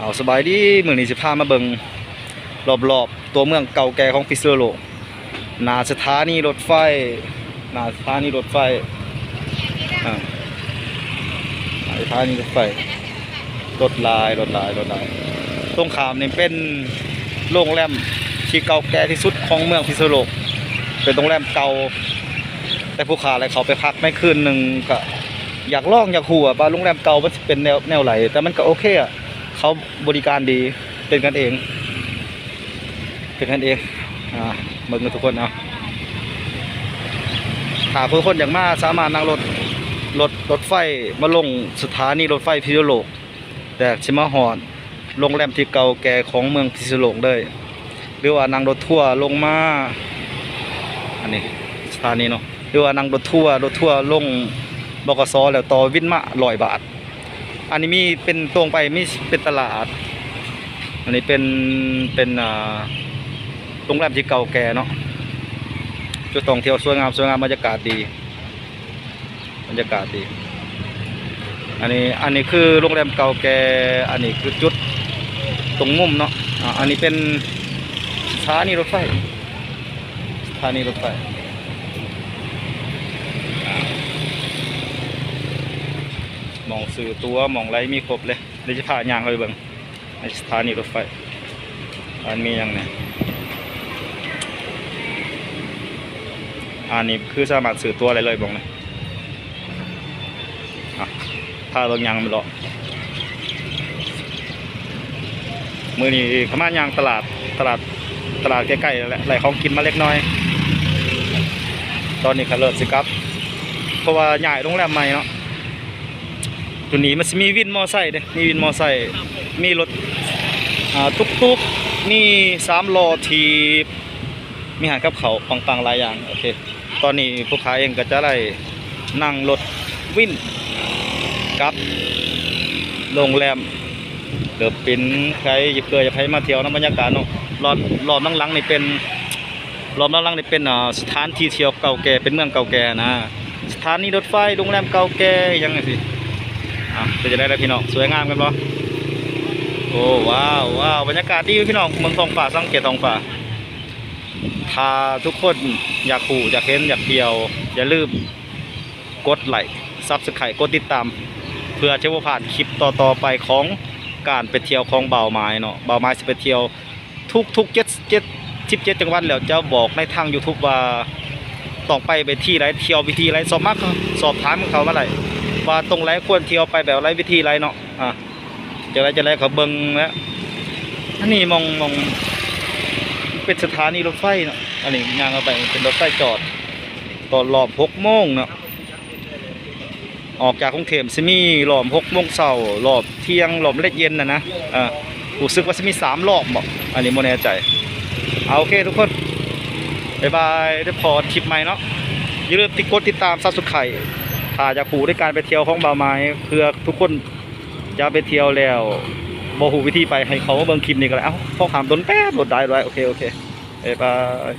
เอาสบายดีมื้อนี้สิพามาเบิงรอบๆ ตัวเมืองเก่าแก่ของพิษณุโลนาสถานีรถไฟนาสถานีรถไฟนาสถานีรถไฟรถลายรถลายรถลายตรงขามนี่เป็นโรงแรมที่เก่าแก่ที่สุดของเมืองพิษณุโลเป็นโรงแรมเก่า แต่ผู้ค้าอะไรเขาไปพักไม่คืนหนึ่งก็อยากล่องอยากหัวว่าโรงแรมเก่ามันเป็นแนวแนวไหลแต่มันก็โอเคอะ เขาบริการดีเป็นกันเอง เป็นกันเองอ่าเบิ่งกันทุกคนเอาถ้าผู้คนอย่ากมาสามารถนั่งรถรถรถไฟมาลงสถานีรถไฟพิษณุโลก แต่ชิมาหอนโรงแรมที่เก่าแก่ของเมืองพิษณุโลกเลยหรือว่านั่งรถทัวร์ลงมาอันนี้สถานีเนาะหรือว่านั่งรถทัวร์รถทัวร์ลงบกสแล้วต่อวินมาร้อยบาท อันนี้มีเป็นตรงไปมีเป็นตลาด อันนี้เป็นเป็นอ่าโรงแรมที่เก่าแก่เนาะจุดท่องเที่ยวสวยงามสวยงามบรรยากาศดีบรรยากาศดี อันนี้อันนี้คือโรงแรมเก่าแก่ อันนี้คือจุดตรงมุมเนาะอ่าอันนี้เป็นสถานีรถไฟสถานีรถไฟ หมอง สื่อตัวมองไรมีครบเลยเดี๋ยวจะพายางไปเบิ่งในสถานีรถไฟอันมีหยังเนี่ยอันนี้คือสามารถสื่อตัวอะไรเลยบอกเลยอ่าเบิ่งยางไปหรอกมือนี้ขมายางตลาดตลาดตลาดใกล้ๆแหละไหลของกินมาเล็กน้อย ตอนนี้ขาเลิศสิครับ เพราะว่าใหญ่โรงแรมใหม่เนาะ ตัวนี้มันจะมีวินมอไซค์เด้มีวินมอไซค์มีรถอ่าทุกๆมีสามล้อทีบมีหารกับเขาวปังๆหลายอย่างโอเคตอนนี้ผู้ค้าเองก็จะได้นั่งรถวินกับโรงแรมเดือปินใครหยิบเกลือจะไปมาเที่ยวน้ำบรรยากาศเนาะรอบรอบหลังๆนี่เป็นรอบหลังๆนี่เป็นอ่าสถานที่เที่ยวเก่าแก่เป็นเมืองเก่าแก่นะสถานีรถไฟโรงแรมเก่าแก่ยังไงสิ อะเป็จะได้แล้วพี่น้องสวยงามกันปะโอ้ว้าวว้าวบรรยากาศดีพี่น้องเมืองทองฟ้าสังเกตทองฟ้าถ้าทุกคนอยากขู่อยากเห็นอยากเที่ยว อย่าลืมกดไลค์ซับสไครต์กดติดตาม เพื่อจะว่าผ่านคลิปต่อๆไปของการไปเที่ยวของเบาไม้เนาะเบาไม้จะไปเที่ยวทุกทุกเจ็ดเจ็ดสิบเจ็ดจังหวัดแล้วจะบอกในทาง YouTube ว่าต้องไปไปที่ไรเที่ยววิธีไรสอบมากสอบถามเขาเมาไหร่ ว่าตรงไรควรเที่ยวไปแบบไรวิธีไรเนาะอะจะไรจะไรเขาเบิงแล้วอันนี้มองมองเป็นสถานีรถไฟเนาะอันนี้งานเอาไปเป็นรถไฟจอดตอนรอบหกโมงเนาะออกจากกรุงเทพสิมีรอบหกโมงเช้ารอบเที่ยงรอบเล็กเย็นนะนะอ่ารู้สึกว่าจะมีสามรอบบอกอันนี้โมแน่ใจเอาโอเคทุกคนบายบายได้พอคลิปใหม่เนาะอย่าลืมติดกดติดตามซับสไครต์าจากผูด้วยการไปเที่ยวของบาไม้เพื่อทุกคนจะไปเที่ยวแล้วบอหูวิธีไปให้เขาเบิ่งคลิปนี้ก็แล้วเอ้าพอขามต้นแป๊บหลดได้ด้วยโอเคโอเคบ๊ายบาย